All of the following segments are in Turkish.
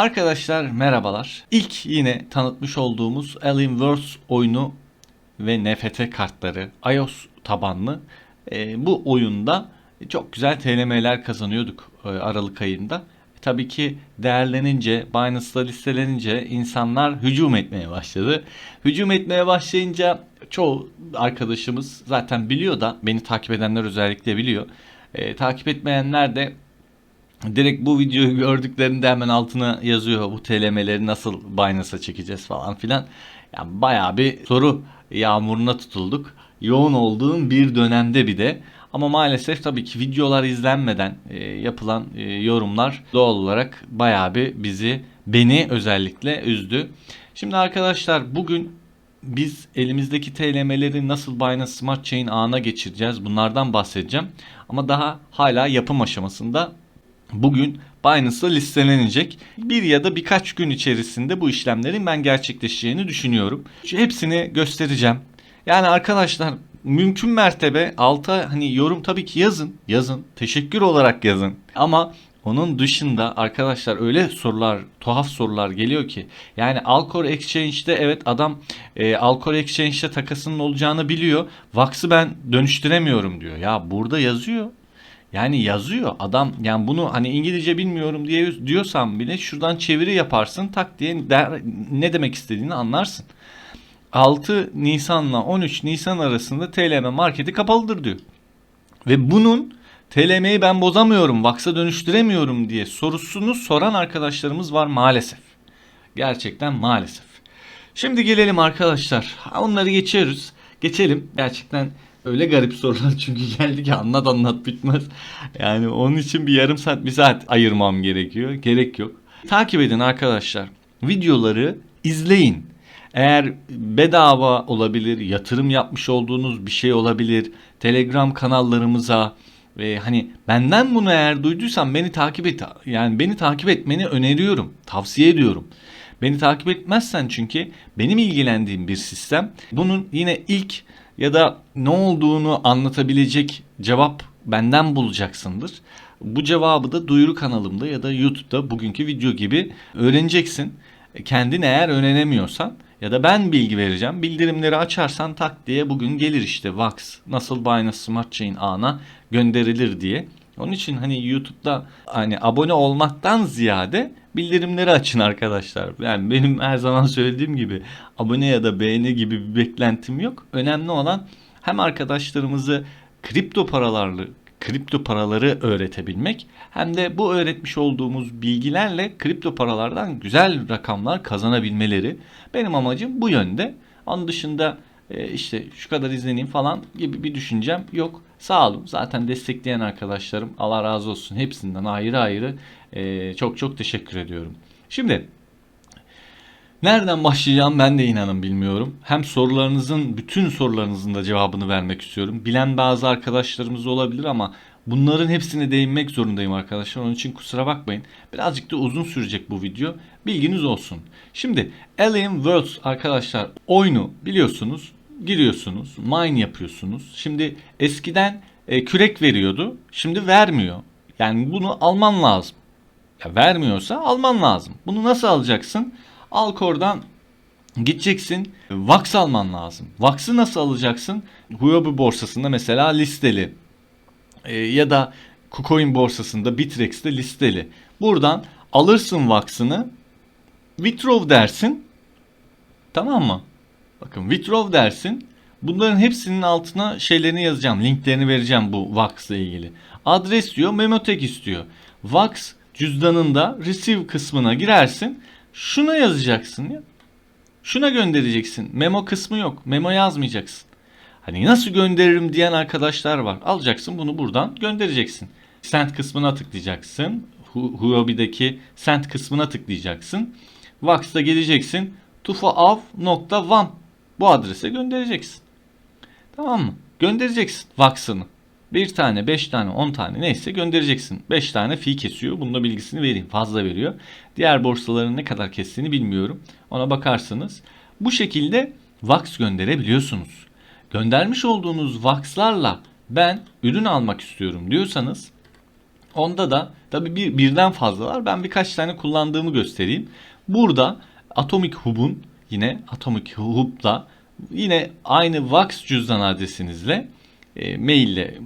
Arkadaşlar merhabalar. İlk yine tanıtmış olduğumuz Alienverse oyunu ve NFT kartları iOS tabanlı e, bu oyunda çok güzel TLM'ler kazanıyorduk e, Aralık ayında. E, tabii ki değerlenince, Binance'da listelenince insanlar hücum etmeye başladı. Hücum etmeye başlayınca çoğu arkadaşımız zaten biliyor da beni takip edenler özellikle biliyor. E, takip etmeyenler de direkt bu videoyu gördüklerinde hemen altına yazıyor bu TLM'leri nasıl Binance'a çekeceğiz falan filan. Yani bayağı bir soru yağmuruna tutulduk. Yoğun olduğum bir dönemde bir de. Ama maalesef tabii ki videolar izlenmeden e, yapılan e, yorumlar doğal olarak bayağı bir bizi, beni özellikle üzdü. Şimdi arkadaşlar bugün biz elimizdeki TLM'leri nasıl Binance Smart Chain ağına geçireceğiz bunlardan bahsedeceğim. Ama daha hala yapım aşamasında bugün Binance'da listelenecek. Bir ya da birkaç gün içerisinde bu işlemlerin ben gerçekleşeceğini düşünüyorum. Şu hepsini göstereceğim. Yani arkadaşlar mümkün mertebe alta hani yorum tabii ki yazın. Yazın. Teşekkür olarak yazın. Ama onun dışında arkadaşlar öyle sorular, tuhaf sorular geliyor ki. Yani Alcor Exchange'de evet adam e, Alcor Exchange'de takasının olacağını biliyor. Vax'ı ben dönüştüremiyorum diyor. Ya burada yazıyor. Yani yazıyor adam yani bunu hani İngilizce bilmiyorum diye diyorsan bile şuradan çeviri yaparsın tak diye der, ne demek istediğini anlarsın. 6 Nisan'la 13 Nisan arasında TLM marketi kapalıdır diyor. Ve bunun TLM'yi ben bozamıyorum, Vax'a dönüştüremiyorum diye sorusunu soran arkadaşlarımız var maalesef. Gerçekten maalesef. Şimdi gelelim arkadaşlar. Onları geçiyoruz. Geçelim. Gerçekten öyle garip sorular çünkü geldi ki anlat anlat bitmez. Yani onun için bir yarım saat bir saat ayırmam gerekiyor. Gerek yok. Takip edin arkadaşlar. Videoları izleyin. Eğer bedava olabilir, yatırım yapmış olduğunuz bir şey olabilir, Telegram kanallarımıza ve hani benden bunu eğer duyduysan beni takip et. Yani beni takip etmeni öneriyorum, tavsiye ediyorum. Beni takip etmezsen çünkü benim ilgilendiğim bir sistem. Bunun yine ilk ya da ne olduğunu anlatabilecek cevap benden bulacaksındır. Bu cevabı da duyuru kanalımda ya da YouTube'da bugünkü video gibi öğreneceksin. Kendin eğer öğrenemiyorsan ya da ben bilgi vereceğim. Bildirimleri açarsan tak diye bugün gelir işte Vax nasıl Binance Smart Chain ağına gönderilir diye. Onun için hani YouTube'da hani abone olmaktan ziyade bildirimleri açın arkadaşlar. Yani benim her zaman söylediğim gibi abone ya da beğeni gibi bir beklentim yok. Önemli olan hem arkadaşlarımızı kripto paralarlı kripto paraları öğretebilmek hem de bu öğretmiş olduğumuz bilgilerle kripto paralardan güzel rakamlar kazanabilmeleri. Benim amacım bu yönde. Onun dışında işte şu kadar izleneyim falan gibi bir düşüncem yok. Sağ olun. Zaten destekleyen arkadaşlarım Allah razı olsun. Hepsinden ayrı ayrı e, çok çok teşekkür ediyorum. Şimdi Nereden başlayacağım ben de inanın bilmiyorum. Hem sorularınızın, bütün sorularınızın da cevabını vermek istiyorum. Bilen bazı arkadaşlarımız olabilir ama bunların hepsine değinmek zorundayım arkadaşlar. Onun için kusura bakmayın. Birazcık da uzun sürecek bu video. Bilginiz olsun. Şimdi Alien Worlds arkadaşlar oyunu biliyorsunuz. Giriyorsunuz, mine yapıyorsunuz. Şimdi eskiden e, kürek veriyordu. Şimdi vermiyor. Yani bunu alman lazım. Ya vermiyorsa alman lazım. Bunu nasıl alacaksın? Alkor'dan gideceksin. Vax alman lazım. Vax'ı nasıl alacaksın? Huobi borsasında mesela listeli. E, ya da KuCoin borsasında Bitrex'te listeli. Buradan alırsın Vax'ını. Withdraw dersin. Tamam mı? Bakın withdraw dersin. Bunların hepsinin altına şeylerini yazacağım. Linklerini vereceğim bu Vax ile ilgili. Adres diyor, Memotek istiyor. Vax cüzdanında receive kısmına girersin. Şuna yazacaksın ya. Şuna göndereceksin. Memo kısmı yok. Memo yazmayacaksın. Hani nasıl gönderirim diyen arkadaşlar var. Alacaksın bunu buradan göndereceksin. Send kısmına tıklayacaksın. Huobi'deki send kısmına tıklayacaksın. Vax'ta geleceksin. tufav.one bu adrese göndereceksin. Tamam mı? Göndereceksin Vax'ını. Bir tane, beş tane, on tane neyse göndereceksin. Beş tane fee kesiyor. Bunun da bilgisini vereyim. Fazla veriyor. Diğer borsaların ne kadar kestiğini bilmiyorum. Ona bakarsınız. Bu şekilde Vax gönderebiliyorsunuz. Göndermiş olduğunuz Vax'larla ben ürün almak istiyorum diyorsanız Onda da tabii bir, birden fazla var. Ben birkaç tane kullandığımı göstereyim. Burada Atomic Hub'un yine Atomic Hub'da yine aynı Vax cüzdan adresinizle e, maille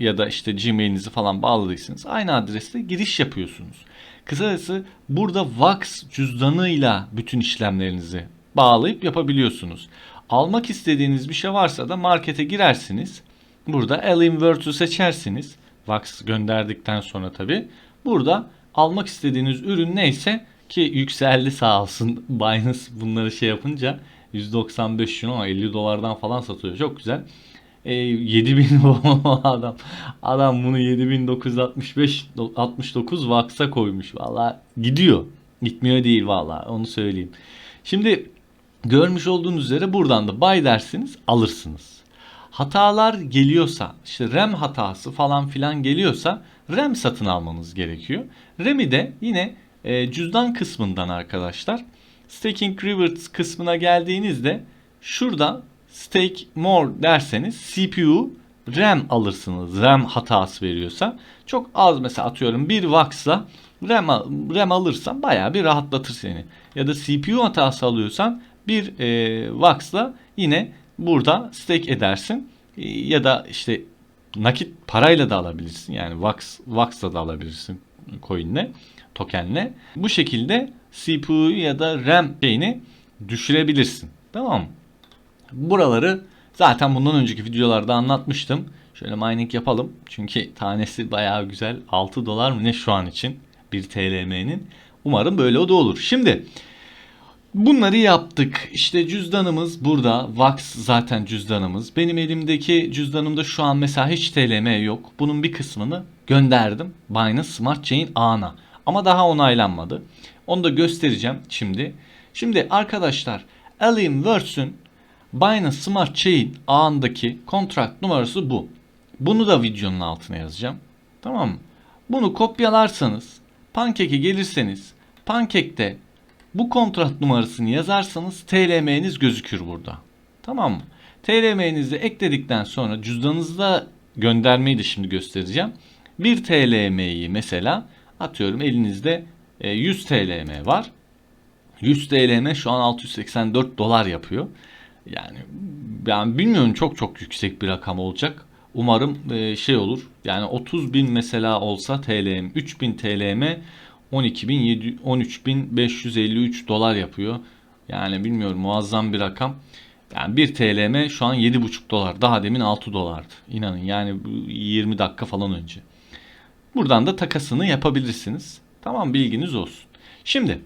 ya da işte Gmail'inizi falan bağladıysanız aynı adresle giriş yapıyorsunuz. Kısacası burada Vax cüzdanıyla bütün işlemlerinizi bağlayıp yapabiliyorsunuz. Almak istediğiniz bir şey varsa da markete girersiniz. Burada Alimwords'u seçersiniz. Vax gönderdikten sonra tabi. Burada almak istediğiniz ürün neyse ki yükseldi sağ olsun Binance bunları şey yapınca 195 euro ama 50 dolardan falan satıyor. Çok güzel. E, 7000 adam adam bunu 7965 69 Vax'a koymuş. Valla gidiyor. Gitmiyor değil valla onu söyleyeyim. Şimdi görmüş olduğunuz üzere buradan da buy dersiniz alırsınız. Hatalar geliyorsa işte RAM hatası falan filan geliyorsa RAM satın almanız gerekiyor. RAM'i de yine e, cüzdan kısmından arkadaşlar staking rewards kısmına geldiğinizde şurada stake more derseniz CPU RAM alırsınız. RAM hatası veriyorsa çok az mesela atıyorum bir Vax'la RAM, RAM alırsan bayağı bir rahatlatır seni. Ya da CPU hatası alıyorsan bir e, Vax'la yine burada stake edersin. E, ya da işte nakit parayla da alabilirsin. Yani Vax, Vax'la da alabilirsin coin'le, token'le. Bu şekilde CPU ya da RAM şeyini düşürebilirsin. Tamam mı? Buraları zaten bundan önceki videolarda anlatmıştım. Şöyle mining yapalım. Çünkü tanesi bayağı güzel. 6 dolar mı ne şu an için? 1 TLM'nin. Umarım böyle o da olur. Şimdi bunları yaptık. İşte cüzdanımız burada. Vax zaten cüzdanımız. Benim elimdeki cüzdanımda şu an mesela hiç TLM yok. Bunun bir kısmını gönderdim. Binance Smart Chain ağına. Ama daha onaylanmadı. Onu da göstereceğim şimdi. Şimdi arkadaşlar Alien Words'ün Binance Smart Chain ağındaki kontrakt numarası bu. Bunu da videonun altına yazacağım. Tamam mı? Bunu kopyalarsanız, Pancake'e gelirseniz, Pancake'te bu kontrat numarasını yazarsanız TLM'niz gözükür burada. Tamam mı? TLM'nizi ekledikten sonra cüzdanınızda göndermeyi de şimdi göstereceğim. 1 TLM'yi mesela atıyorum elinizde 100 TLM var. 100 TLM şu an 684 dolar yapıyor. Yani ben bilmiyorum çok çok yüksek bir rakam olacak. Umarım e, şey olur. Yani 30 bin mesela olsa TLM 3000 TLM 12.700 13.553 dolar yapıyor. Yani bilmiyorum muazzam bir rakam. Yani 1 TLM şu an 7,5 dolar. Daha demin 6 dolardı. İnanın yani 20 dakika falan önce. Buradan da takasını yapabilirsiniz. Tamam bilginiz olsun. Şimdi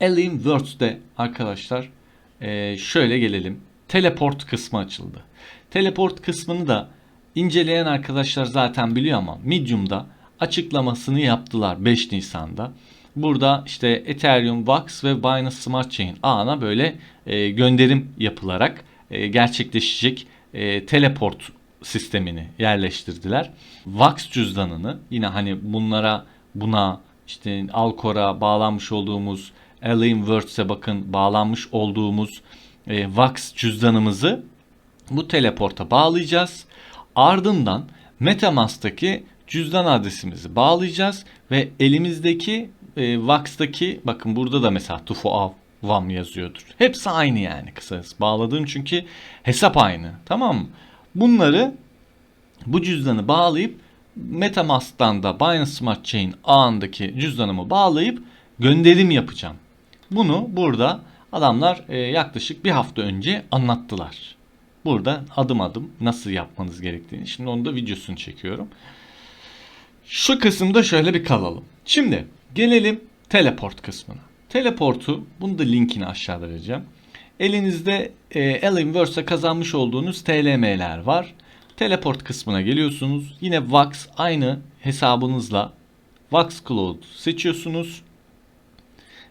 Alien Words'de arkadaşlar e, şöyle gelelim. Teleport kısmı açıldı. Teleport kısmını da inceleyen arkadaşlar zaten biliyor ama Medium'da açıklamasını yaptılar 5 Nisan'da. Burada işte Ethereum, Vax ve Binance Smart Chain ağına böyle e, gönderim yapılarak e, gerçekleşecek e, teleport sistemini yerleştirdiler. Vax cüzdanını yine hani bunlara buna işte Alcor'a bağlanmış olduğumuz Alien Words'e bakın bağlanmış olduğumuz e, Vax cüzdanımızı bu teleporta bağlayacağız. Ardından Metamask'taki cüzdan adresimizi bağlayacağız ve elimizdeki e, Vax'taki bakın burada da mesela Tufo Vam yazıyordur. Hepsi aynı yani kısacası. Bağladığım çünkü hesap aynı. Tamam mı? Bunları bu cüzdanı bağlayıp Metamask'tan da Binance Smart Chain ağındaki cüzdanımı bağlayıp gönderim yapacağım. Bunu burada adamlar e, yaklaşık bir hafta önce anlattılar. Burada adım adım nasıl yapmanız gerektiğini. Şimdi onu da videosunu çekiyorum. Şu kısımda şöyle bir kalalım. Şimdi gelelim teleport kısmına. Teleportu, bunu da linkini aşağıda vereceğim. Elinizde e, Alienverse'e kazanmış olduğunuz TLM'ler var. Teleport kısmına geliyorsunuz. Yine Vax aynı hesabınızla Vax Cloud seçiyorsunuz.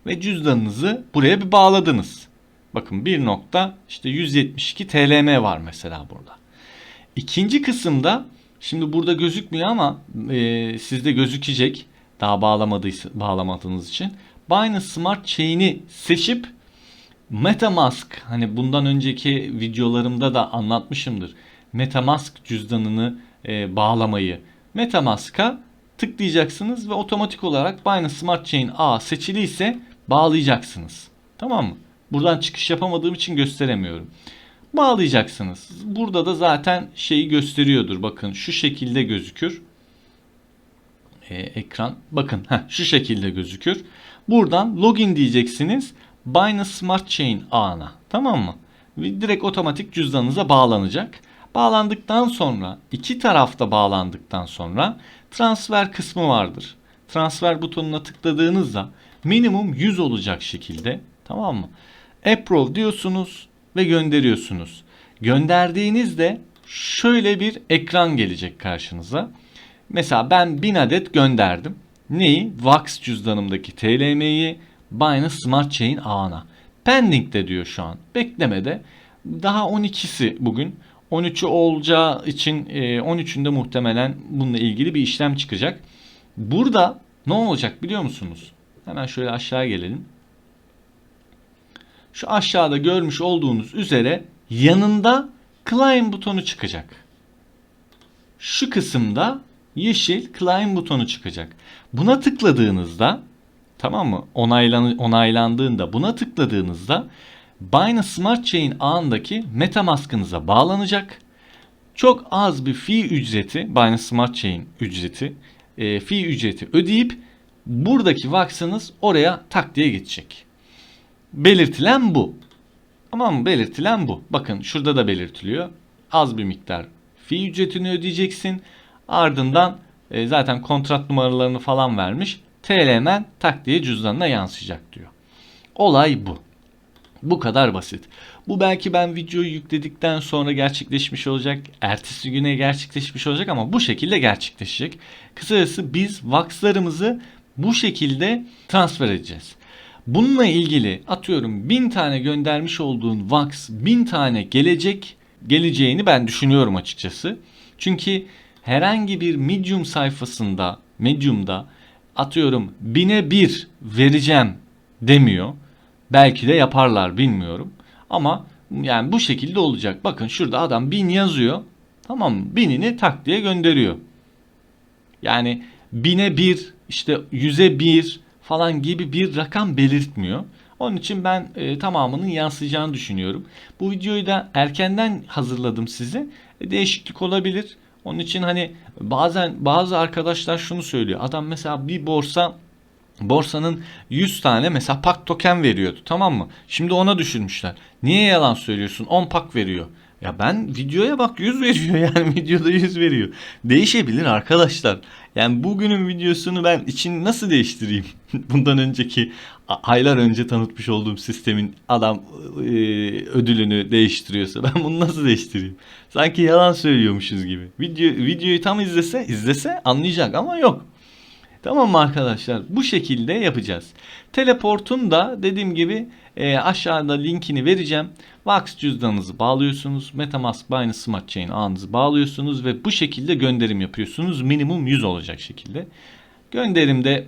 Ve cüzdanınızı buraya bir bağladınız. Bakın bir nokta işte 172 TLM var mesela burada. İkinci kısımda şimdi burada gözükmüyor ama e, sizde gözükecek daha bağlamadıysa bağlamadığınız için Binance Smart Chain'i seçip Metamask hani bundan önceki videolarımda da anlatmışımdır. Metamask cüzdanını e, bağlamayı. Metamask'a tıklayacaksınız ve otomatik olarak Binance Smart Chain A seçiliyse bağlayacaksınız. Tamam mı? Buradan çıkış yapamadığım için gösteremiyorum. Bağlayacaksınız. Burada da zaten şeyi gösteriyordur. Bakın şu şekilde gözükür. Ee, ekran bakın heh, şu şekilde gözükür. Buradan login diyeceksiniz. Binance Smart Chain ağına. Tamam mı? Direkt otomatik cüzdanınıza bağlanacak. Bağlandıktan sonra iki tarafta bağlandıktan sonra transfer kısmı vardır. Transfer butonuna tıkladığınızda minimum 100 olacak şekilde tamam mı? Approve diyorsunuz ve gönderiyorsunuz. Gönderdiğinizde şöyle bir ekran gelecek karşınıza. Mesela ben 1000 adet gönderdim. Neyi? Vax cüzdanımdaki TLM'yi Binance Smart Chain ağına. Pending'de diyor şu an. Beklemede. Daha 12'si bugün. 13'ü olacağı için 13'ünde muhtemelen bununla ilgili bir işlem çıkacak. Burada ne olacak biliyor musunuz? Hemen şöyle aşağı gelelim. Şu aşağıda görmüş olduğunuz üzere yanında Claim butonu çıkacak. Şu kısımda yeşil Claim butonu çıkacak. Buna tıkladığınızda tamam mı? Onaylan onaylandığında buna tıkladığınızda Binance Smart Chain ağındaki Metamask'ınıza bağlanacak. Çok az bir fee ücreti, Binance Smart Chain ücreti, e, fee ücreti ödeyip buradaki vaksınız oraya tak diye geçecek. Belirtilen bu. Tamam mı? Belirtilen bu. Bakın şurada da belirtiliyor. Az bir miktar fee ücretini ödeyeceksin. Ardından e, zaten kontrat numaralarını falan vermiş. TL'men tak diye cüzdanına yansıyacak diyor. Olay bu. Bu kadar basit. Bu belki ben videoyu yükledikten sonra gerçekleşmiş olacak. Ertesi güne gerçekleşmiş olacak ama bu şekilde gerçekleşecek. Kısacası biz vakslarımızı bu şekilde transfer edeceğiz. Bununla ilgili atıyorum 1000 tane göndermiş olduğun Vax 1000 tane gelecek geleceğini ben düşünüyorum açıkçası. Çünkü herhangi bir Medium sayfasında Medium'da atıyorum bine bir vereceğim demiyor. Belki de yaparlar bilmiyorum. Ama yani bu şekilde olacak. Bakın şurada adam bin yazıyor. Tamam mı? Binini tak diye gönderiyor. Yani bine bir işte yüze bir falan gibi bir rakam belirtmiyor. Onun için ben e, tamamının yansıyacağını düşünüyorum. Bu videoyu da erkenden hazırladım size. E, değişiklik olabilir. Onun için hani bazen bazı arkadaşlar şunu söylüyor. Adam mesela bir borsa borsanın 100 tane mesela pak token veriyordu tamam mı? Şimdi ona düşürmüşler. Niye yalan söylüyorsun? 10 pak veriyor. Ya ben videoya bak 100 veriyor yani videoda 100 veriyor. Değişebilir arkadaşlar. Yani bugünün videosunu ben için nasıl değiştireyim? Bundan önceki aylar önce tanıtmış olduğum sistemin adam e, ödülünü değiştiriyorsa ben bunu nasıl değiştireyim? Sanki yalan söylüyormuşuz gibi. Video videoyu tam izlese izlese anlayacak ama yok. Tamam mı arkadaşlar? Bu şekilde yapacağız. Teleportun da dediğim gibi e, aşağıda linkini vereceğim. Vax cüzdanınızı bağlıyorsunuz. Metamask Binance Smart Chain ağınızı bağlıyorsunuz ve bu şekilde gönderim yapıyorsunuz. Minimum 100 olacak şekilde. Gönderimde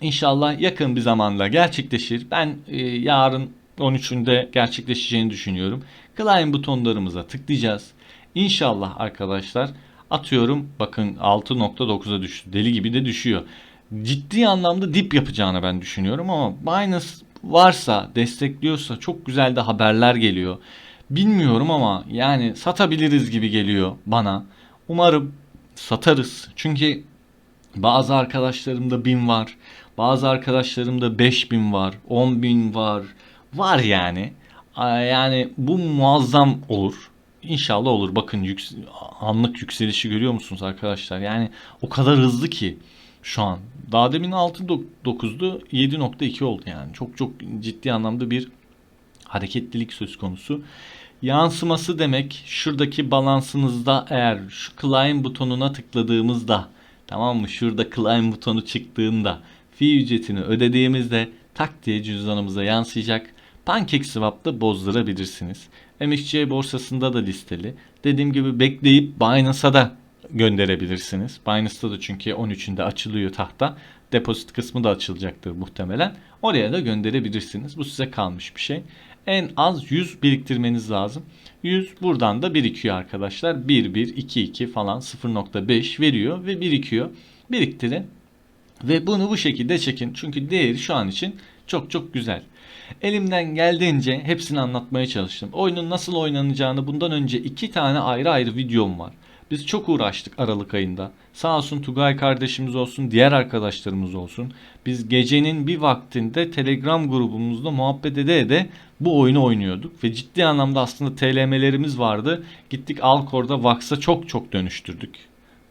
inşallah yakın bir zamanda gerçekleşir. Ben e, yarın 13'ünde gerçekleşeceğini düşünüyorum. Claim butonlarımıza tıklayacağız. İnşallah arkadaşlar atıyorum bakın 6.9'a düştü. Deli gibi de düşüyor. Ciddi anlamda dip yapacağını ben düşünüyorum ama Binance varsa, destekliyorsa çok güzel de haberler geliyor. Bilmiyorum ama yani satabiliriz gibi geliyor bana. Umarım satarız. Çünkü bazı arkadaşlarımda 1000 var. Bazı arkadaşlarımda 5000 var. 10.000 var. Var yani. Yani bu muazzam olur. İnşallah olur. Bakın yüks anlık yükselişi görüyor musunuz arkadaşlar? Yani o kadar hızlı ki şu an. Daha demin 6.9'du 7.2 oldu yani. Çok çok ciddi anlamda bir hareketlilik söz konusu. Yansıması demek şuradaki balansınızda eğer şu climb butonuna tıkladığımızda tamam mı şurada climb butonu çıktığında fee ücretini ödediğimizde tak diye cüzdanımıza yansıyacak. PancakeSwap'ta bozdurabilirsiniz. MXC borsasında da listeli. Dediğim gibi bekleyip Binance'a da gönderebilirsiniz. Binance'da da çünkü 13'ünde açılıyor tahta. Depozit kısmı da açılacaktır muhtemelen. Oraya da gönderebilirsiniz. Bu size kalmış bir şey. En az 100 biriktirmeniz lazım. 100 buradan da birikiyor arkadaşlar. 1, 1, 2, 2 falan 0.5 veriyor ve birikiyor. biriktirin ve bunu bu şekilde çekin. Çünkü değeri şu an için çok çok güzel. Elimden geldiğince hepsini anlatmaya çalıştım. Oyunun nasıl oynanacağını bundan önce iki tane ayrı ayrı videom var. Biz çok uğraştık Aralık ayında. Sağ olsun Tugay kardeşimiz olsun, diğer arkadaşlarımız olsun. Biz gecenin bir vaktinde Telegram grubumuzda muhabbet ede ede bu oyunu oynuyorduk. Ve ciddi anlamda aslında TLM'lerimiz vardı. Gittik Alkor'da Vax'a çok çok dönüştürdük.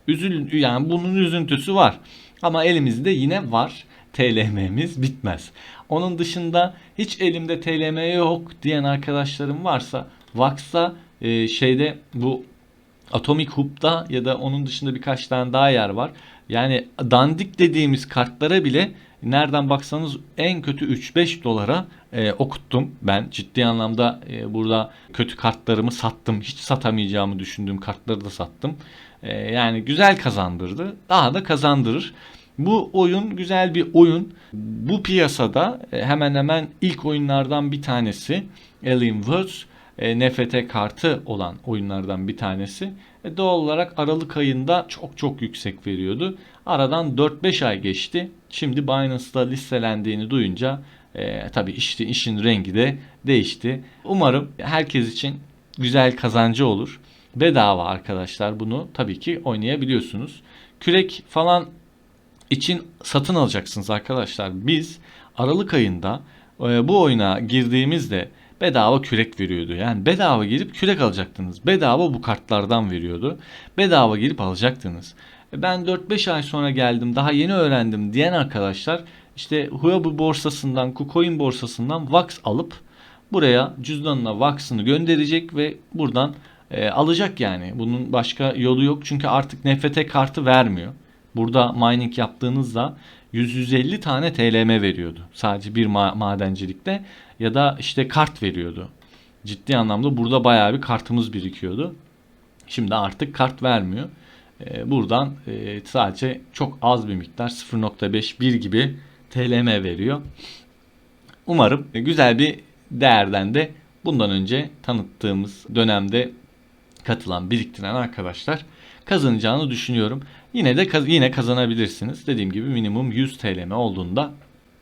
Üzül yani bunun üzüntüsü var. Ama elimizde yine var. TLM'miz bitmez. Onun dışında hiç elimde TLM yok diyen arkadaşlarım varsa Vax'a e, şeyde bu Atomic Hub'da ya da onun dışında birkaç tane daha yer var. Yani dandik dediğimiz kartlara bile nereden baksanız en kötü 3-5 dolara e, okuttum. Ben ciddi anlamda e, burada kötü kartlarımı sattım. Hiç satamayacağımı düşündüğüm kartları da sattım. E, yani güzel kazandırdı. Daha da kazandırır. Bu oyun güzel bir oyun. Bu piyasada e, hemen hemen ilk oyunlardan bir tanesi Alien Worlds e, NFT kartı olan oyunlardan bir tanesi. E, doğal olarak Aralık ayında çok çok yüksek veriyordu. Aradan 4-5 ay geçti. Şimdi Binance'da listelendiğini duyunca e, tabii işte işin rengi de değişti. Umarım herkes için güzel kazancı olur. Bedava arkadaşlar bunu tabii ki oynayabiliyorsunuz. Kürek falan için satın alacaksınız arkadaşlar. Biz Aralık ayında e, bu oyuna girdiğimizde bedava kürek veriyordu. Yani bedava girip kürek alacaktınız. Bedava bu kartlardan veriyordu. Bedava girip alacaktınız. E, ben 4-5 ay sonra geldim daha yeni öğrendim diyen arkadaşlar işte Huobi borsasından, KuCoin borsasından Vax alıp buraya cüzdanına Vax'ını gönderecek ve buradan e, alacak yani. Bunun başka yolu yok çünkü artık NFT kartı vermiyor. Burada mining yaptığınızda 100-150 tane TLM veriyordu. Sadece bir ma- madencilikte ya da işte kart veriyordu. Ciddi anlamda burada bayağı bir kartımız birikiyordu. Şimdi artık kart vermiyor. Ee, buradan e, sadece çok az bir miktar 0.5 1 gibi TLM veriyor. Umarım güzel bir değerden de bundan önce tanıttığımız dönemde katılan, biriktiren arkadaşlar kazanacağını düşünüyorum. Yine de yine kazanabilirsiniz. Dediğim gibi minimum 100 TLM olduğunda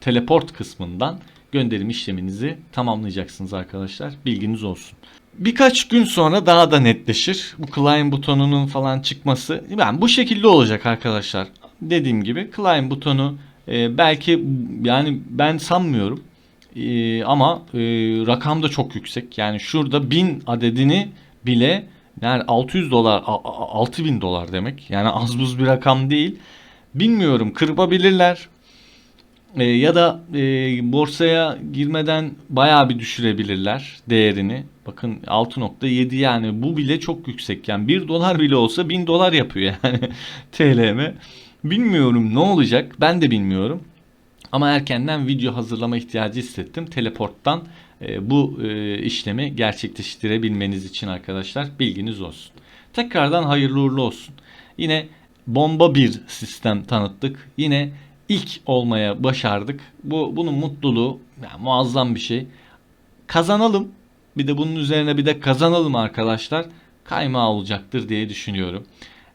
teleport kısmından gönderim işleminizi tamamlayacaksınız arkadaşlar. Bilginiz olsun. Birkaç gün sonra daha da netleşir. Bu Climb butonunun falan çıkması. Yani bu şekilde olacak arkadaşlar. Dediğim gibi Climb butonu e, belki yani ben sanmıyorum. E, ama e, rakam da çok yüksek. Yani şurada 1000 adedini bile yani 600 dolar 6000 dolar demek. Yani az buz bir rakam değil. Bilmiyorum kırpabilirler. E, ya da e, borsaya girmeden bayağı bir düşürebilirler değerini. Bakın 6.7 yani bu bile çok yüksek. Yani 1 dolar bile olsa 1000 dolar yapıyor yani TLM. Bilmiyorum ne olacak ben de bilmiyorum. Ama erkenden video hazırlama ihtiyacı hissettim. Teleporttan bu e, işlemi gerçekleştirebilmeniz için arkadaşlar bilginiz olsun. Tekrardan hayırlı uğurlu olsun. Yine bomba bir sistem tanıttık. Yine ilk olmaya başardık. Bu bunun mutluluğu yani muazzam bir şey. Kazanalım. Bir de bunun üzerine bir de kazanalım arkadaşlar. Kaymağı olacaktır diye düşünüyorum.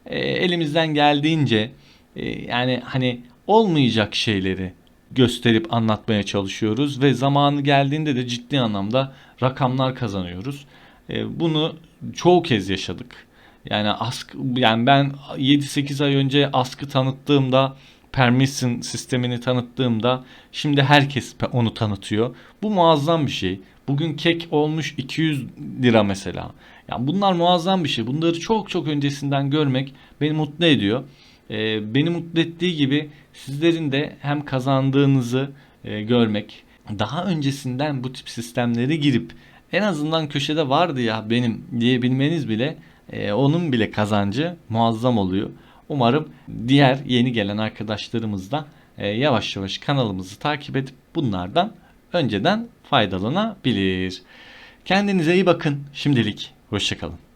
E, elimizden geldiğince e, yani hani olmayacak şeyleri gösterip anlatmaya çalışıyoruz ve zamanı geldiğinde de ciddi anlamda rakamlar kazanıyoruz. E, bunu çoğu kez yaşadık. Yani askı yani ben 7-8 ay önce askı tanıttığımda permission sistemini tanıttığımda şimdi herkes onu tanıtıyor. Bu muazzam bir şey. Bugün kek olmuş 200 lira mesela. Yani bunlar muazzam bir şey. Bunları çok çok öncesinden görmek beni mutlu ediyor. Ee, beni mutlu ettiği gibi sizlerin de hem kazandığınızı e, görmek, daha öncesinden bu tip sistemlere girip en azından köşede vardı ya benim diyebilmeniz bile e, onun bile kazancı muazzam oluyor. Umarım diğer yeni gelen arkadaşlarımız da e, yavaş yavaş kanalımızı takip edip bunlardan önceden faydalanabilir. Kendinize iyi bakın. Şimdilik hoşçakalın.